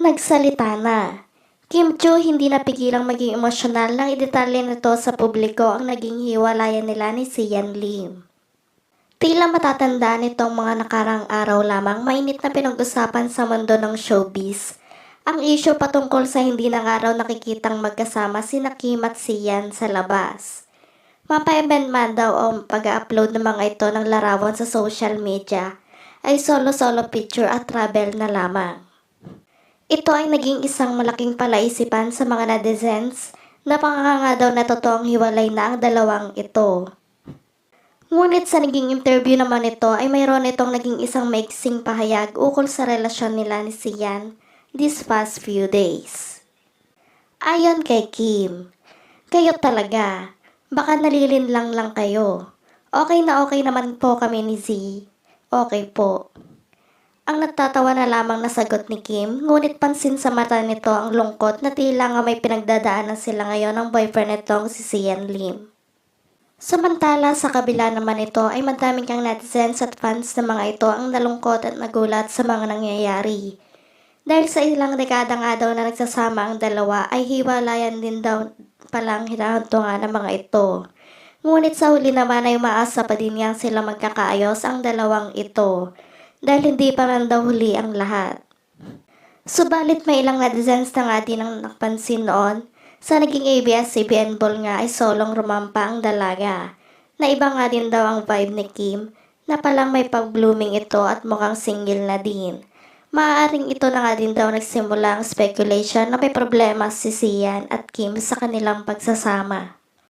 Nagsalita na. Kim Chu hindi napigilang maging emosyonal nang idetalye nito sa publiko ang naging hiwalayan nila ni Sian Lim. Tila matatandaan itong mga nakarang araw lamang mainit na pinag-usapan sa mundo ng showbiz. Ang isyo patungkol sa hindi na nga raw nakikitang magkasama si Kim at Sian sa labas. Mapa-event man daw ang pag-upload ng mga ito ng larawan sa social media ay solo-solo picture at travel na lamang. Ito ay naging isang malaking palaisipan sa mga netizens na panganga daw na totoong hiwalay na ang dalawang ito. Ngunit sa naging interview naman ito ay mayroon itong naging isang maiksing pahayag ukol sa relasyon nila ni Sian these past few days. Ayon kay Kim, kayo talaga, baka nalilinlang lang kayo. Okay na okay naman po kami ni Z. Okay po. Ang nagtatawa na lamang na sagot ni Kim, ngunit pansin sa mata nito ang lungkot na tila nga may pinagdadaanan sila ngayon ng boyfriend nitong si Sian Lim. Samantala sa kabila naman ito ay madaming kang netizens at fans ng mga ito ang nalungkot at nagulat sa mga nangyayari. Dahil sa ilang dekada nga daw na nagsasama ang dalawa ay hiwalayan din daw palang hinahantungan ng mga ito. Ngunit sa huli naman ay umaasa pa din yang sila magkakaayos ang dalawang ito dahil hindi pa man daw huli ang lahat. Subalit may ilang netizens na nga din ang napansin noon sa naging ABS-CBN Ball nga ay solong rumampa ang dalaga. Na iba nga din daw ang vibe ni Kim na palang may pag-blooming ito at mukhang single na din. Maaaring ito na nga din daw nagsimula ang speculation na may problema si Sian at Kim sa kanilang pagsasama.